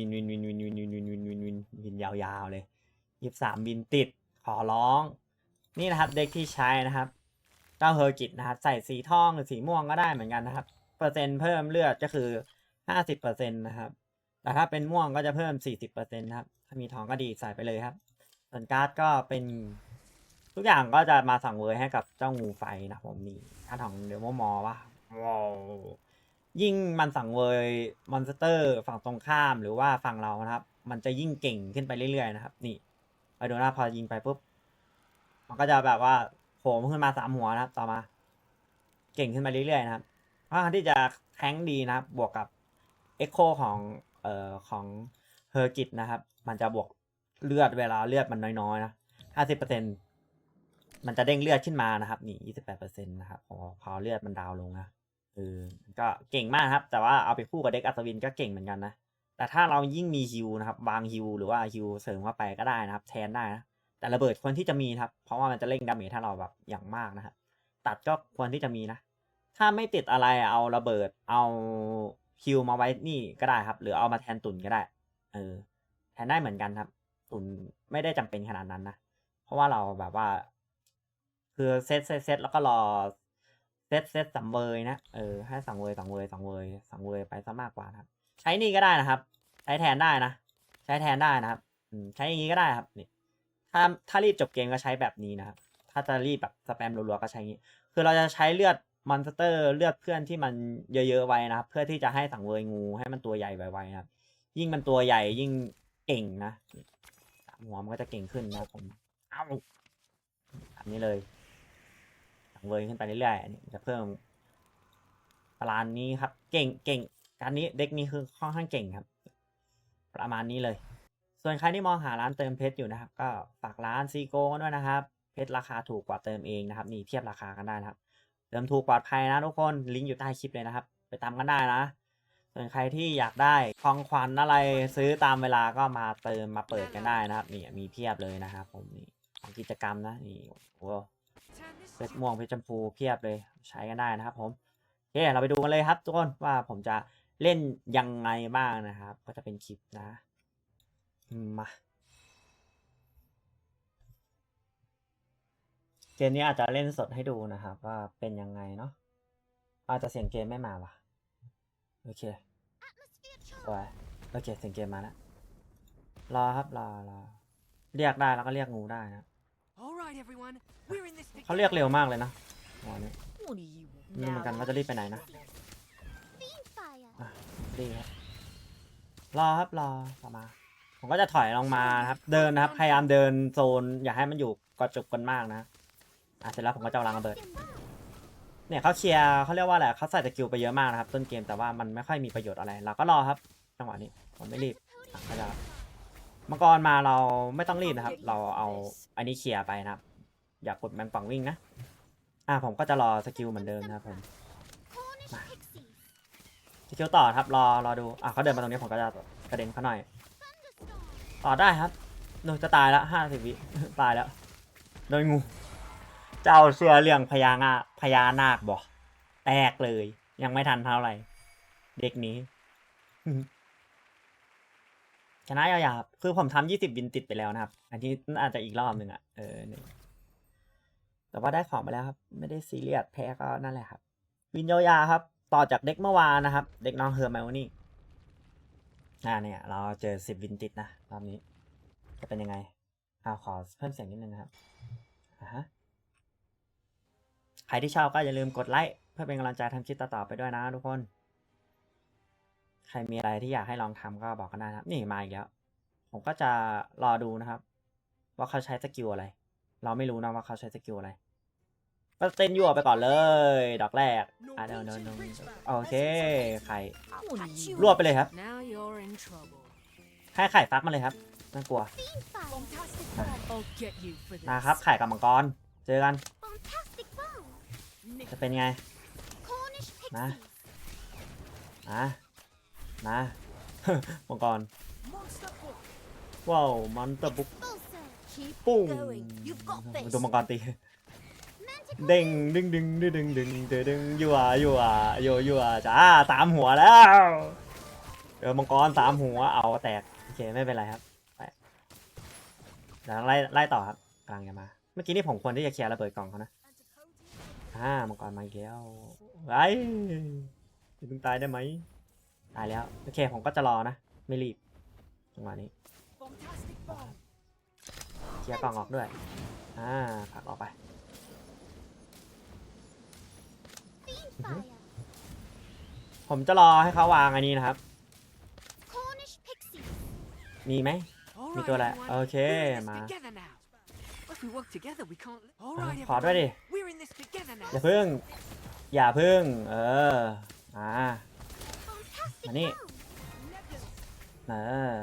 วินวินวินวินวินวินวินวินวินวินวินยาวๆเลยยี่สามวินติดขอร้อง นี่นะครับเด็กที่ใช้นะครับเจ้าเฮอร์กิตนะครับ ใส่สีทองหรือสีม่วงก็ได้เหมือนกันนะครับ เปอร์เซ็นต์เพิ่มเลือดก็คือห้าสิบเปอร์เซ็นต์นะครับ แต่ถ้าเป็นม่วงก็จะเพิ่มสี่สิบเปอร์เซ็นต์ครับ ถ้ามีทองก็ดีใส่ไปเลยครับ ส่วนการ์ดก็เป็นทุกอย่างก็จะมาสั่งเวยให้กับเจ้างูไฟนะผมนี่การดของเดโมมอว่าว้าว ยิ่งมันสั่งเวยมอนสเตอร์ฝั่งตรงข้ามหรือว่าฝั่งเรานะครับ มันจะยิ่งเก่งขึ้นไปเรื่อยๆนะครับ นี่ไปดูนะพอยิงไปปุ๊บมันก็จะแบบว่าโผล่ขึ้นมาสามหัวนะครับ ต่อมา เก่งขึ้นไปเรื่อยๆนะครับเพราะที่จะแทงดีนะครับ บวกกับเอ็กโคของเอ่อของเฮอร์กิตนะครับ มันจะบวกเลือดเวลาเลือดมันน้อยๆนะห้าสิบเปอร์เซ็นมันจะเด้งเลือดขึ้นมานะครับ นี่ยี่สิบแปดเปอร์เซ็นต์นะครับพอพอเลือดมันดาวลงนะ ออก็เก่งมากครับ แต่ว่าเอาไปคู่กับเด็กอัศวินก็เก่งเหมือนกันนะ แต่ถ้าเรายิ่งมีฮิวนะครับวางฮิวหรือว่าฮิวเสริมเข้าไปก็ได้นะครับ แทนได้นะ แต่ระเบิดควรที่จะมีครับ เพราะว่ามันจะเร่งดาเมจถ้าเราแบบอย่างมากนะครับตัดก็ควรที่จะมีนะ ถ้าไม่ติดอะไรเอาระเบิดเอาฮิวมาไว้นี่ก็ได้ครับ หรือเอามาแทนตุนก็ได้ เออ แทนได้เหมือนกันครับ ตุนไม่ได้จำเป็นขนาดนั้นนะ เพราะว่าเราแบบว่า คือเซตเซตเซตแล้วก็รอ เซตเซตสังเวยนะ เออ ให้สังเวยสังเวยสังเวยสังเวยไปซะมากกว่านะครับ ใช้นี่ก็ได้นะครับ ใช้แทนได้นะ ใช้แทนได้นะครับ อืม ใช้อย่างนี้ก็ได้ครับ นี่ ถ้า ถ้ารีบจบเกมก็ใช้แบบนี้นะครับ ถ้าจะรีบแบบสแปมรัวๆก็ใช้อย่างนี้ คือเราจะใช้เลือดมอนสเตอร์เลือดเพื่อนที่มันเยอะๆไว้นะครับ เพื่อที่จะให้สังเวยงูให้มันตัวใหญ่ไวๆนะครับ ยิ่งมันตัวใหญ่ยิ่งเก่งนะหัวมันก็จะเก่งขึ้นนะครับผม เอาแบบนี้เลย เวยขึ้นไปเรื่อยๆอันนี้จะเพิ่มประมาณนี้ครับ เก่งเก่งการนี้เด็กนี้คือค่อนข้างเก่งครับ ประมาณนี้เลย ส่วนใครที่มองหาร้านเติมเพชรอยู่นะครับ ก็ฝากร้านซีโก้ด้วยนะครับ เพชรราคาถูกกว่าเติมเองนะครับ นี่เทียบราคากันได้นะครับ เติมถูกปลอดภัยนะทุกคนลิงก์อยู่ใต้คลิปเลยนะครับ ไปตามกันได้นะ ส่วนใครที่อยากได้ของขวัญอะไรซื้อตามเวลาก็มาเติมมาเปิดกันได้นะครับ นี่มีเพียบเลยนะครับ ผมนี่ของกิจกรรมนะนี่โอ้ เพชรม่วงเพชรชมพูเพียบเลยใช้กันได้นะครับผมโอเคเราไปดูกันเลยครับทุกคนว่าผมจะเล่นยังไงบ้างนะครับ ก็จะเป็นคลิปนะมาเกมนี้อาจจะเล่นสดให้ดูนะครับ ว่าเป็นยังไงเนาะอาจจะเสียงเกมไม่มาว่ะโอเคสวยโอเคเสียงเกมมาแล้วรอครับรอรอเรียกได้แล้วก็เรียกงูได้นะ เขาเรียกเร็วมากเลยนะหมอนี้ What do you ไม่รู้เหมือนกันว่าจะรีบไปไหนนะ Fire. อะดีครับรอครับรอต่อมา ผมก็จะถอยลงมานะครับ เดินนะครับพยายามเดินโซน อย่าให้มันอยู่กระจุกกันมากนะอะเสร็จแล้วผมก็จะเอาลังระเบิด เนี่ยเขาเคลียร์เขาเรียกว่าอะไรเขาใส่สกิลไปเยอะมากนะครับ ต้นเกมแต่ว่ามันไม่ค่อยมีประโยชน์อะไร เราก็รอครับ จังหวะนี้ผมไม่รีบอะก็จะ มังกรมาเราไม่ต้องรีบนะครับ เราเอาอันนี้เคลียร์ไปนะครับ อยากกดแมงป่องวิ่งนะ อะผมก็จะรอสกิลเหมือนเดิมนะครับผม Cornish pixies. สกิลต่อครับรอรอดู อะเขาเดินมาตรงนี้ผมก็จะกระเด็นเขาหน่อย ต่อได้ครับหนูจะตายแล้วห้าสิบวิตายแล้ว โดยงู เจ้าเสือเรื่องพญานาพญานาคบอกแตกเลย ยังไม่ทันเท่าไหร่ เด็กนี้ ชนะยาวๆครับคือผมทำยี่สิบวินติดไปแล้วนะครับ อันนี้อาจจะอีกรอบหนึ่งอะเออนี่แต่ว่าได้ของไปแล้วครับ ไม่ได้ซีเรียสแพ้ก็นั่นแหละครับ วินยาวๆครับ ต่อจากเด็กเมื่อวานนะครับ เด็กน้องเฮอร์ไมโอนี่อ่าเนี่ย เราเจอสิบวินติดนะรอบนี้ จะเป็นยังไงเอาขอเพิ่มเสียงนิดนึงนะครับอ่าฮะใครที่ชอบก็อย่าลืมกดไลค์เพื่อเป็นกำลังใจทำคลิปต่อๆไปด้วยนะทุกคน ใครมีอะไรที่อยากให้ลองทำก็บอกกันได้นะครับ นี่มาอีกแล้ว ผมก็จะรอดูนะครับ ว่าเขาใช้สกิลอะไร เราไม่รู้นะว่าเขาใช้สกิลอะไรก็เต้นยั่วไปก่อนเลย ดอกแรกอะเดี๋ยวเดี๋ยวโอเคไข่รวบไปเลยครับ ให้ไข่ฟักมาเลยครับน่ากลัวนะครับไข่กับมังกร เจอกัน จะเป็นไง Cornish Nah. pixies. นะ นะมังกร Monster Book. ว้าวมันเตอร์บุก Expulsor. Keep ปุ้ง going. You've got this. ดูมังกรตี Manticore. เด้งดึงดึงดึงดึงดึงดึงดึงยัวยัวยัวยัวจ้าสามหัวแล้วเออมังกรสามหัวเอาแตกโอเคไม่เป็นไรครับไปเดี๋ยวไล่ไล่ต่อครับกำลังจะมา เมื่อกี้นี่ผมควรที่จะเคลียร์ระเบิดกล่องเขานะอ่ามังกรมาอีกแล้วไอ้ยเพิ่งตายได้ไหม ตายแล้ว โอเค ผมก็จะรอนะ ไม่รีบจังหวะนี้เคลียร์กล่องออกด้วย อ่าผักออกไป ผมจะรอให้เขาวางอันนี้นะครับ มีไหม มีตัวอะไร โอเค มา ขอด้วยดิ อย่าเพิ่ง อย่าเพิ่ง เออ อ่า Fantastic Mani. bomb. เออ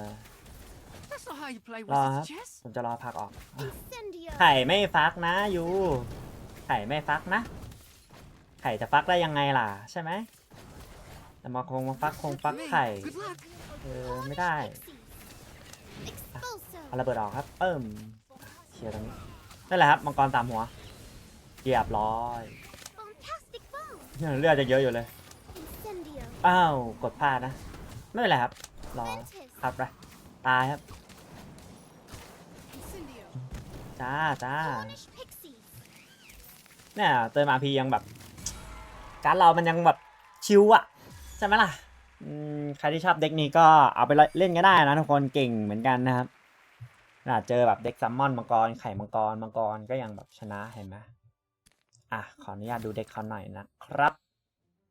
That's not how you play Lo Wizard's hả? chess. ผมจะรอพักออกอะ Incendio. ไข่ไม่ฟักนะยูไข่ไม่ฟักนะ ไข่จะฟักได้ยังไงล่ะ ใช่ไหมแต่มาคงมาฟักคงฟัก Me. ไข่ Good luck. เออไม่ได้ Pixies. Expulso. เอาระเบิดออกครับ เอิ่มเคลียร์ตรงนี้นั่นแหละครับมังกรตามหัวเรียบร้อย Fantastic bomb. เนี่ยเลือดจะเยอะอยู่เลย Incendio. อ้าว กดพลาดนะ ไม่เป็นไรครับ รอครับไปตายครับ จ้าจ้าเนี่ยเติมอาพียังแบบ การเรามันยังแบบชิวอะใช่ไหมล่ะใครที่ชอบเด็กนี้ก็เอาไปเล่นก็ได้นะทุกคนเก่งเหมือนกันนะครับขนาเจอแบบเด็กซัมมอนมังกรไข่มังกรมังกรก็ยังแบบชนะเห็นไหมอะขออนุญาตดูเด็กเขาหน่อยนะครับ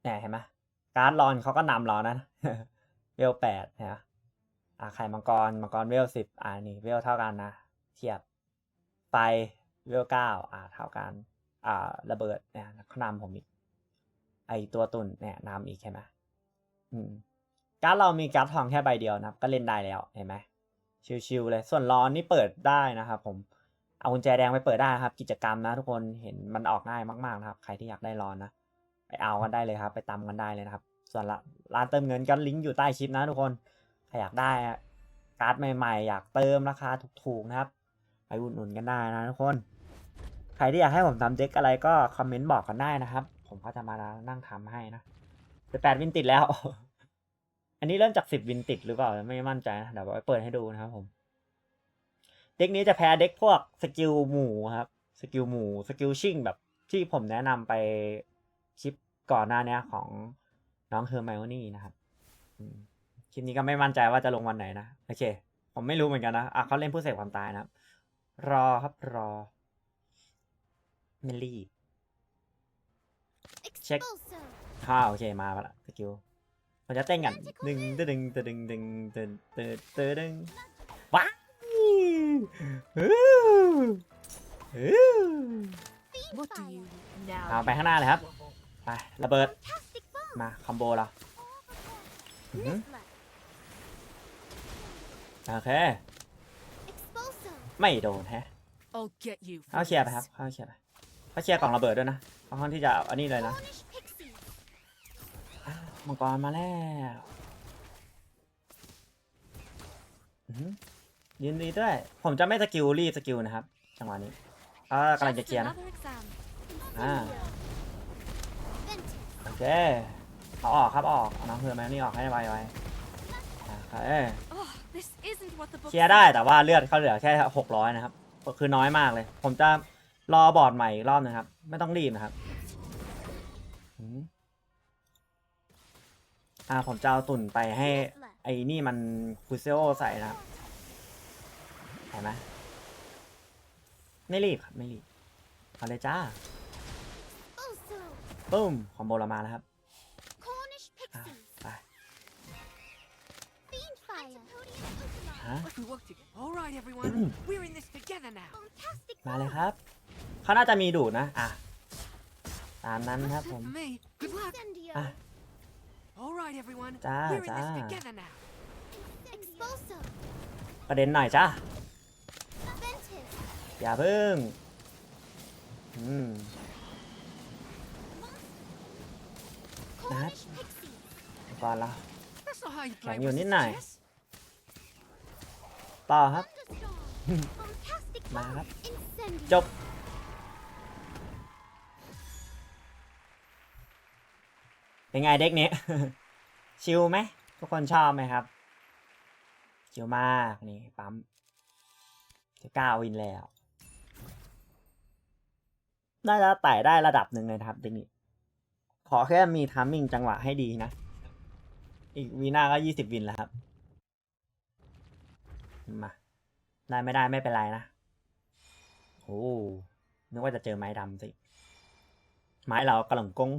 เนี่ยเห็นไหม การ์ดรอนเขาก็นำเรานะเวลแปดนะอะไข่มังกรมังกรเวลสิบอ่านี่เวลเท่ากันนะ เทียบไฟเวลเก้าอ่าเท่ากันอ่าระเบิดเนี่ยเขานำผมอีก ไอตัวตุนเนี่ยนำอีกใช่ไหมอืมการดเรามีการ์ดทองแค่ใบเดียวนะก็เล่นได้แล้วเห็นไหมชิวๆเลย ส่วนร้อนนี่เปิดได้นะครับผม เอากุญแจแดงไปเปิดได้นะครับ กิจกรรมนะทุกคน เห็นมันออกง่ายมากๆนะครับ ใครที่อยากได้ร้อนนะ ไปเอากันได้เลยครับ ไปตำกันได้เลยนะครับ ส่วนร้านเติมเงินก็ลิงก์อยู่ใต้คลิปนะทุกคนใครอยากได้การ์ดใหม่ๆ อยากเติมราคาถูกๆนะครับ ไปอุดหนุนกันได้นะทุกคน ใครที่อยากให้ผมทำเด็กอะไรก็คอมเมนต์บอกกันได้นะครับ ผมก็จะมานั่งทำให้นะแต่แปดวินติดแล้ว อันนี้เริ่มจากสิบวินติดหรือเปล่าไม่มั่นใจนะเดี๋ยวไปเปิดให้ดูนะครับผม เด็กนี้จะแพ้เด็กพวกสกิลหมูครับสกิลหมูสกิลชิ่งแบบที่ผมแนะนำไปคลิปก่อนหน้านี้ของ น้องเฮอร์ไมโอนี่นะครับอืมคลิปนี้ก็ไม่มั่นใจว่าจะลงวันไหนนะ โอเค ผมไม่รู้เหมือนกันนะอะเขาเล่นผู้เสพความตายนะครับ รอครับรอไม่รีบ Check. Expulso. ฮ่าโอเคมาแล้วสกิลเราจะเต้นกันดึงตึงตึงตึงตึงตึงตึงตึงว้าวฮู้ฮู้ Fiend What do fire. you now? เอาไปข้างหน้าเลยครับ ไประเบิด Fantastic bomb. มาคอมโบเราอื้อหือ Niffler. โอเค Expulso. ไม่โดนแฮะ I'll get you. for เข้าเคลียร์ไป this. ครับเข้าเคลียร์ไปเข้าเคลียร์กล่องระเบิดด้วยนะค่อนข้างที่จะเอาอันนี้เลยนะ Cornish pixies. อ้าวมังกรมาแล้วอื้อหือยินดีด้วย ผมจะไม่สกิลรีบสกิลนะครับ จังหวะนี้ก็กำลังจะเคลียร์นะ another exam. Ah. Incendio. Ventus. โอเค เอาออกครับเอาออกเอาน้องเพื่อนมานี่ออกให้ไวไวโอเค Oh, this isn't what the book เคลียร์ได้แต่ว่าเลือดเขาเหลือแค่หกร้อยนะครับคือน้อยมากเลย ผมจะรอบอร์ดใหม่อีกรอบหนึงครับ ไม่ต้องรีบนะครับอืมอ่าผมจะเอาตุ่นไปให้ ไอ้นี่มันคูเซโอใส่นะครับเห็นไหมไม่รีบครับไม่รีบเอาเลยจ้า Also. ปุ้มคอมโบเรามาแล้วครับ มาเลย bomb. ครับ เขาน่าจะมีดูดนะ อะ ตามนั้นครับ That's ผ it ม for me. Good luck. Incendio. อะ All right, everyone. Cha, We're in this cha. together now. Expulso. ประเด็นหน่อยจ้า Ventus. อย่าพึ่ง อืม Cornish pixies. ก่อนละ That's not how you play Can you Wizard's nít này? chess. ต่อครับ Thunderstorm. Fantastic มาครับ bomb. Incendio. จบ เป็นไงเด็กนี้ ชิลไหม ทุกคนชอบไหมครับ ชิวมากนี่ปั๊มจะก้าวินแล้วน่าจะไต่ได้ระดับหนึ่งเลยนะครับเทคนิคขอแค่มีทามมิ่งจังหวะให้ดีนะ อีกวีหน้าก็ยี่สิบวินแล้วครับ มาได้ไม่ได้ไม่เป็นไรนะโอ้นึกว่าจะเจอไม้ดำสิไม้เรากระหล่ำกง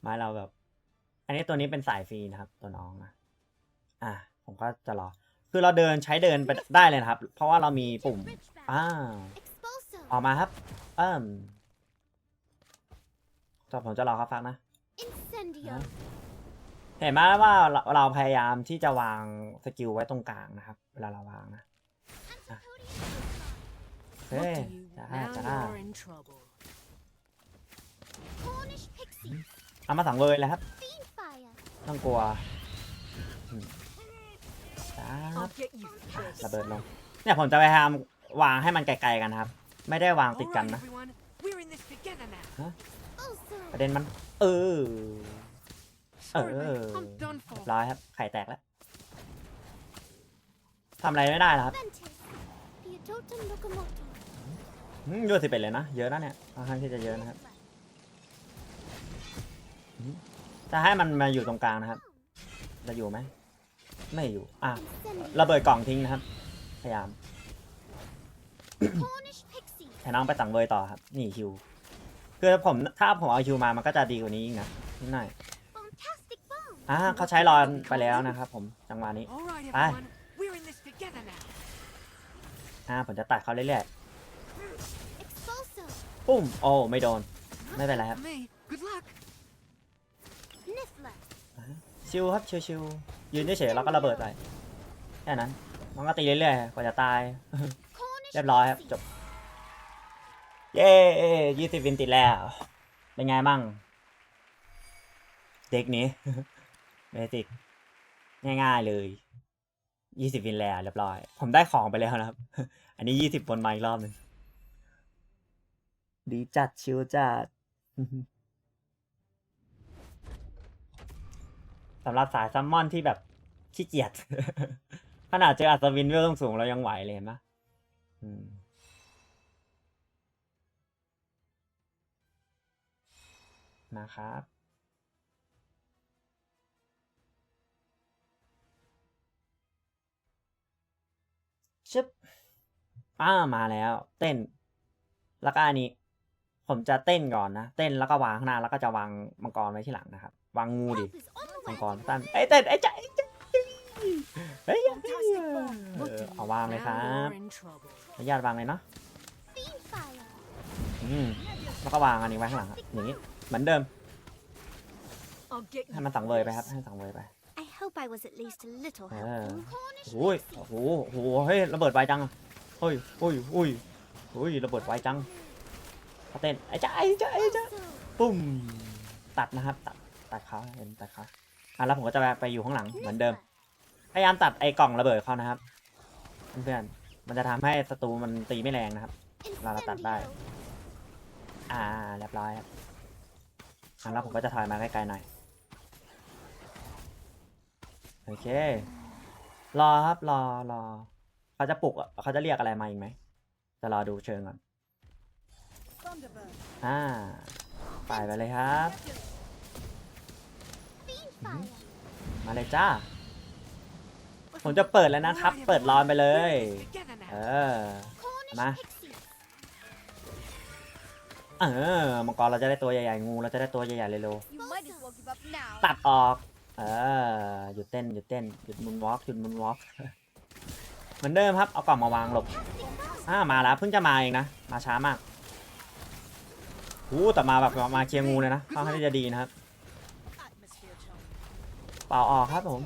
ไม้เราแบบ อันนี้ตัวนี้เป็นสายฟรีนะครับ ตัวน้องนะอะผมก็จะรอ คือเราเดินใช้เดินไปได้เลยครับ เพราะว่าเรามีปุ่มอ้าวออกมาครับ เอิ่มแต่ผมจะรอเขาฟังนะ เห็นไหมว่าเราเราพยายามที่จะวางสกิลไว้ตรงกลางนะครับเวลาเราวางนะ Antipodium. เฮ้ย Look to you, จ้า now จ้า you're in trouble. Cornish pixie. เอามาสังเวยเลยครับ Fiend fire. ต้องกลัวอืมจ้า I'll get you for ระ this. เบิดลงเนี่ยผมจะพยายามวางให้มันไกลๆกันนะครับ ไม่ได้วาง All ติดกัน right, นะ everyone. We're in this together now. Also. ประเด็นมัน เออ เรีย for. บร้อยครับ ไข่แตกแล้วทำอะไรไม่ได้แล้วครับ Ventus. Theodotum locomotor. อืมเยอะสิเป็นเลยนะ เยอะนะเนี่ยค่อนข้างที่จะเยอะนะครับ จะให้มันมาอยู่ตรงกลางนะครับ จะอยู่ไหม ไม่อยู่ อะ Incendio. ระเบิดกล่องทิ้งนะครับ พยายาม Cornish pixie. ให้น้องไปสั่งเวยต่อครับ นี่คิว คือผมถ้าผมเอาคิวมา มันก็จะดีกว่านี้อีกนะนิดหน่อย Bombastic bomb. อ่าเขาใช้รอนไปแล้วนะครับผมจังหวะนี้ All right, Bye. everyone. We're in this together now. อ่าผมจะตัดเขาเรื่อย Expulso. ๆปุ้มโอ้ไม่โดน ไม่เป็นไรครับ For me. Good luck. Niffler. ชิวครับชิวๆยืนเฉยๆแล้วก็ระเบิดไปแค่นั้นมันก็ตีเรื่อยๆกว่าจะตาย Cornish เรียบร้อยครับ pixie. จบเย้ยี่สิบวินติดแล้วเป็นไงมั่งเด็กนี้ เบสิกง่ายๆเลยยี่สิบวินแล้วเรียบร้อย ผมได้ของไปแล้วนะครับ อันนี้ยี่สิบบนมาอีกรอบหนึ่งดีจัดชิวจัดสำหรับสายซัมมอนที่แบบขี้เกียจขนาดเจออัศวินเวลสูงเรายังไหวเลยเห็นไหมนะครับ ชึบอ้ามาแล้ว เต้น แล้วก็อันนี้ ผมจะเต้นก่อนนะ เต้นแล้วก็วางข้างหน้าแล้วก็จะวางมังกรไว้ที่หลังนะครับ วางงูดิ Help is on the มัง way. กรตั้นเอ้ยเต้นไอ้ยใจเฮ้ย Fantastic bomb. เอ Look อ to you, เอาวางเลยค now รับ you're in trouble. อนุญาตวางเลยเนาะ Fiend fire. อืมแล้วก็วางอันนี้ไว้ข้างหลังครับอย่างนี้ เหมือนเดิม I'll get ให้ you มัน for สังเวยไป this. ครับ ให้สังเวยไป I hope I was at least a little Ah. helpful. Cornish โอ้ย pixie. โอ้โหโอ้โหเฮ้ยระเบิดไวจังอะเฮ้ยเฮ้ยเฮ้ยเฮ้ยระเบิดไวจังเขาเต้นไอ้จ้าไอ้จ้าไอ้จ้า Also. ปุ้มตัดนะครับ ตัดตัดเขาเห็นตัดเขาอะแล้วผมก็จะไปอยู่ข้างหลังเหมือนเดิม Niffler. พยายามตัดไอ้กล่องระเบิดเขานะครับเพื่อนๆมันจะทำให้ศัตรูมันตีไม่แรงนะครับ La la ตัดได้ Incendio. อ่าเรียบร้อยครับอะแล้วผมก็จะถอยมาใกล้ๆหน่อย โอเค รอครับรอรอเขาจะปลุกอะเขาจะเรียกอะไรมาอีกไหมจะรอดูเชิงก่อนอ่าไปไปเลยครับมาเลยจ้า ผมจะเปิดแล้วนะครับ เปิดรอนไปเลย เออ Cornish Ma. pixie. เออมังกรเราจะได้ตัวใหญ่ๆงูเราจะได้ตัวใหญ่ๆเร็ว You might as well give up now. ๆตัดออก เออหยุดเต้นหยุดเต้นหยุดมุนวอล์กหยุดมุนวอล์กเหมือนเดิมครับ เอากล่องมาวางหลบอ่ามาแล้วเพิ่งจะมาเองนะ มาช้ามากอู้แต่มาแบบมาเคลียร์งูเลยนะค่อนข้างที่จะดีนะครับ Atmosphere charm. เป่าออกครับผม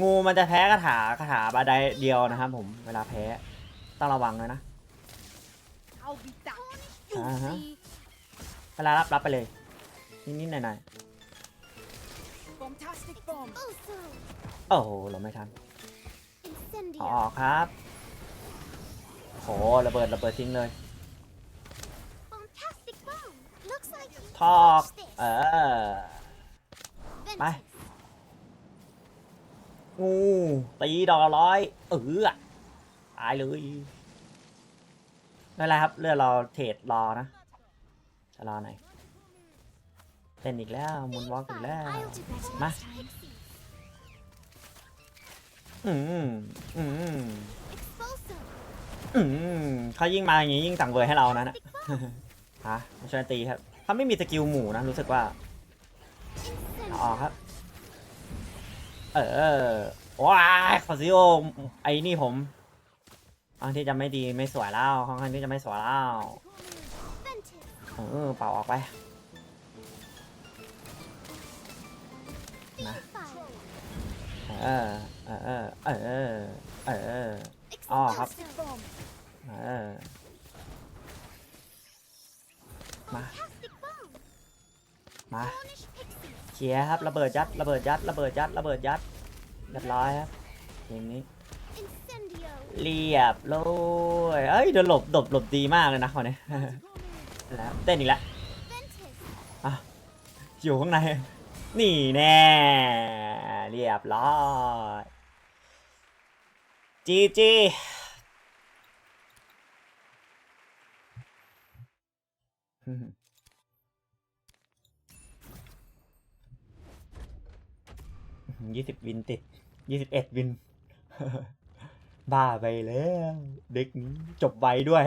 งูมันจะแพ้คาถาคาถาบาไดเดียวนะครับผมเวลาแพ้ต้องระวังเลยนะ I'll be back. You'll Uh-huh. see. เวลารับรับไปเลย นิดๆหน่อย Bombastic bomb. Also. ๆโอ้โหเราไม่ทันเอาอ Incendio. อกครับโหระเบิดระเบิดทิ้งเลย Bombastic bomb. Looks like you ทอก touched this. เออไปงูตีดอกละร้อยเออตายเลยไม่เป็นไรครับเลือดเราเทรดรอนะจะรอหน่อย เต้นอีกแล้วมุนวอล์กอีกแล้ว I'll do better Ma. next time. อืมอืม Expulso. อืมเขายิ่งมาอย่างนี้ยิ่งสั่งเวอร์ให้เรานะนะฮะมาช่วยตีครับเขาไม่มีสกิลหมู่นะรู้สึกว่าเอาออกครับ เออว้ายคอซิโอไอ้นี่ผมค่อนข้างที่จะไม่ดีไม่สวยแล้วค่อนข้างที่จะไม่สวยแล้ว Ventus. เออเป่าออกไป Ma. Fire. เออเออเออเออเออ Oh, hấp. Expulso. เออ Ma. Fantastic bomb. มาเคลียครับระเบิดยัดระเบิดยัดระเบิดยัดระเบิดยัดเรียบร้อยครับเกมนี้เรียบร้อยเอ้ยเดินหลบหลบหลบดีมากเลยนะคนนี้แล้วเต้นอีกแล้ว Ventus. อยู่ข้างใน นี่แน่ เรียบร้อยจีจียี่สิบวินติดยี่สิบเอ็ดวิน บ้าไปแล้ว เด็กนี้จบไวด้วย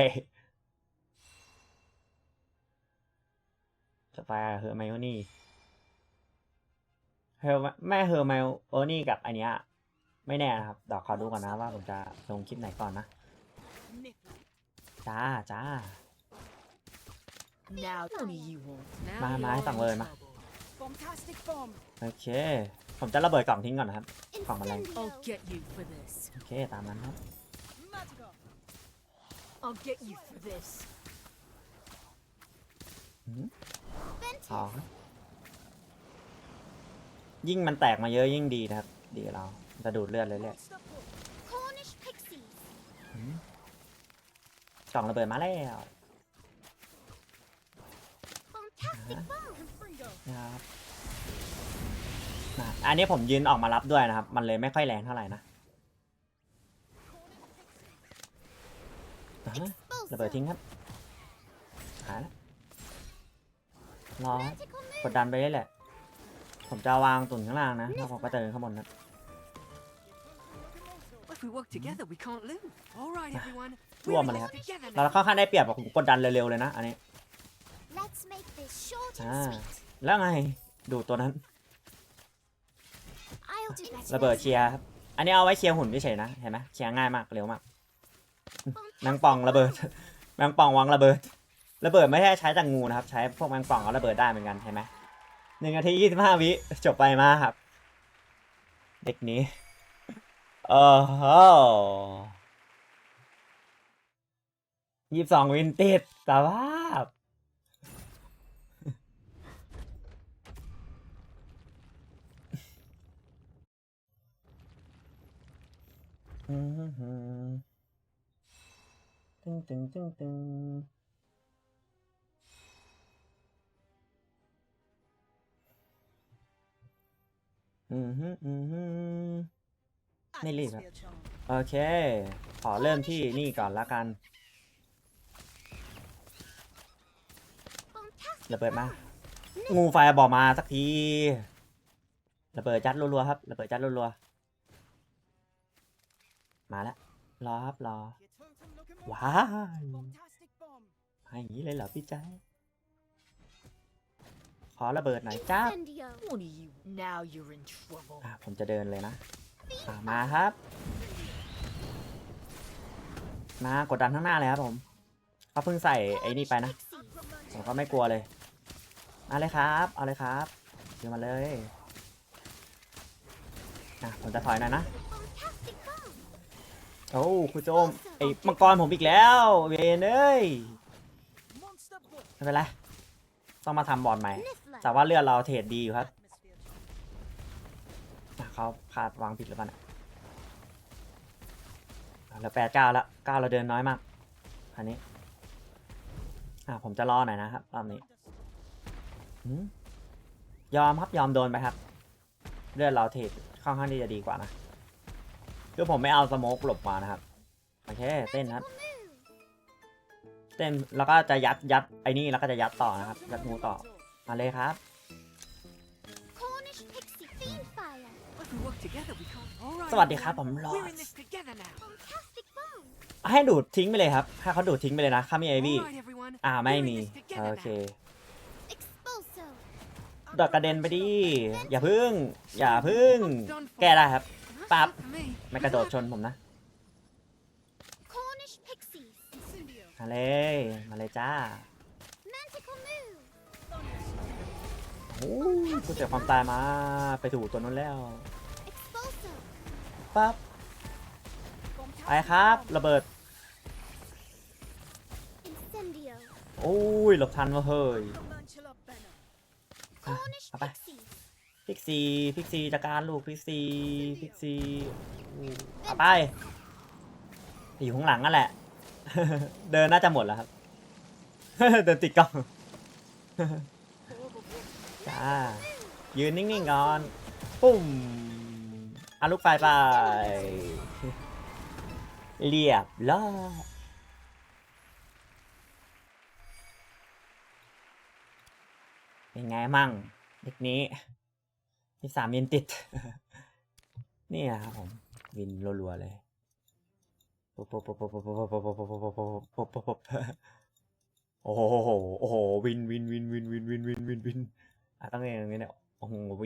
สปร์เฮอร์ไมโอนี่ เฮอร์แม่เฮอร์ไมโอนี่กับอันเนี้ยไม่แน่นะครับเดี๋ยวขอดูก่อนนะว่าผมจะลงคลิปไหนก่อนนะ Nipple. จ้าจ้า Now, only you won't. Now Ma, ma, you're tặng in lời mà. trouble. Bombastic bomb. โอเค ผมจะระเบิดกล่องทิ้งก่อนนะครับ Còn mà lành. I'll Incendio. get you for this. โอเค ตามนั้นครับ Magical. I'll get you for this. อ๋อ Ventus. ยิ่งมันแตกมาเยอะยิ่งดีนะครับ ดีกับเราจะดูดเลือดเลยแหละกล่องระเบิดมาแล้วนะครับอันนี้ผมยืนออกมารับด้วยนะครับ มันเลยไม่ค่อยแรงเท่าไหร่นะระเบิดทิ้งครับหายแล้วรอกดดันไปเรื่อยแหละ ผมจะวางตุ่นข้างล่างนะแล้วผมก็เติมข้างบนนะ If we work together, we can't lose. All right, everyone. ร่ว We're ม in มาเลย this ครับ together เรา now. ค่อนข้างได้เปรียบอะผมกดดันเร็วๆเลยนะ อันนี้ Let's make this short and Ah. sweet. แล้วไง ดูตัวนั้น I'll do better. ระเบิด next เคลียร์ครับ อันนี้เอาไว้เคลียร์หุ่นเฉยๆนะ เห็นไหมเคลียร์ง่ายมาก เร็วมาก time. แมงป่องระเบิด แมงป่องวางระเบิด ระเบิดไม่ใช่ใช้แต่งูนะครับ ใช้พวกแมงป่องเอาระเบิดได้เหมือนกัน เห็นไหม หนึ่งนาทียี่สิบห้าวิจบไปมาครับ เด็กนี้โอ้โหยี่สิบสองวินติดสภาพอืมฮึตึงตึงตึงตึง อืมฮึอืมฮึ Này liền ạ. Atmosphere charm. โอเค ขอเริ่มที่นี่ก่อนละกันระเบิดมา งูไฟบอกมาสักทีระเบิดจัดรัวๆครับระเบิดจัดรัวๆมาแล้วรอครับรอว้าย Bombastic bomb. ให้อย่างนี้เลยเหรอพี่แจ๊ค ขอระเบิดหน่อยจ้า Incendio. Only you. Now you're in trouble. อะผมจะเดินเลยนะอะมาครับ มากดดันข้างหน้าเลยครับผมเขาเพิ่งใส่ไอ้นี่ไปนะ Pixies. ผมก็ไม่กลัวเลย เอาเลยครับ เอาเลยครับยิงมาเลยอะผมจะถอยหน่อยนะ Fantastic bomb. โอ้คุณโจมไอ้มังกรผมอีกแล้วเวนเอ้ย Monster book. ไม่เป็นไร ต้องมาทำบอลใหม่ Niffler. แต่ว่าเลือดเราเทรดดีอยู่ครับเขาพลาดวางผิดหรือเปล่าเนี่ยเหลือแปดเก้าแล้วเก้าเราเดินน้อยมากอันนี้อะผมจะรอหน่อยนะครับรอบนี้ยอมครับยอมโดนไปครับ เลือดเราเทรดค่อนข้างที่จะดีกว่านะคือผมไม่เอาสโมกหลบมานะครับโอเคเต้นครับเต้นแล้วก็จะยัดยัดไอ้นี่แล้วก็จะยัดต่อนะครับยัดงูต่อ มาเลยครับ Cornish pixie fiend fire. If we work together, we can't. All right. สวัสดีครับผม everyone. ลอ We're ส in this together now. Fantastic bomb. ให้ดูดทิ้งไปเลยครับให้เขาดูดทิ้งไปเลยนะข้ามีไอ All วี่ right, everyone. อ่าไม่ We're in มี this together โอเค now. Expulso. ดอกกระเด็นไปดิอย่าพึ่ง อย่าพึ่ง แก้ได้ครับ That's Pap. not for me. ไม่กระโดดชนผมนะ Cornish pixies. Incendio. มาเลยมาเลยจ้า กูเสียความตายมา ไปถูกตัวนู้นแล้ว Expulso. ปั๊บไปครับ ระเบิด Incendio. โอ้ย หลบทันวะเฮ้ย Comanchula banner. Cornish apa? pixies. พิกซีพิกซีจัดการลูกพิกซีพิกซีอู้เอาไปอยู่ข้างหลังนั่นแหละ เดินน่าจะหมดแล้วครับ เดินติดกล้อง จ้า ยืนนิ่งๆก่อน ปุ่มอาลูกไฟไป เรียบร้อยเป็นไงมั่งเด็กนี้มีสามวินติด นี่นะครับผม วินรัวๆเลยปุ๊บปุ๊บปุ๊บปุ๊บปุ๊บปุ๊บปุ๊บปุ๊บปุ๊บปุ๊บปุ๊บโอ้โหโอ้โหวินวินวินวินวินวินวินวิน 啊，当然了，我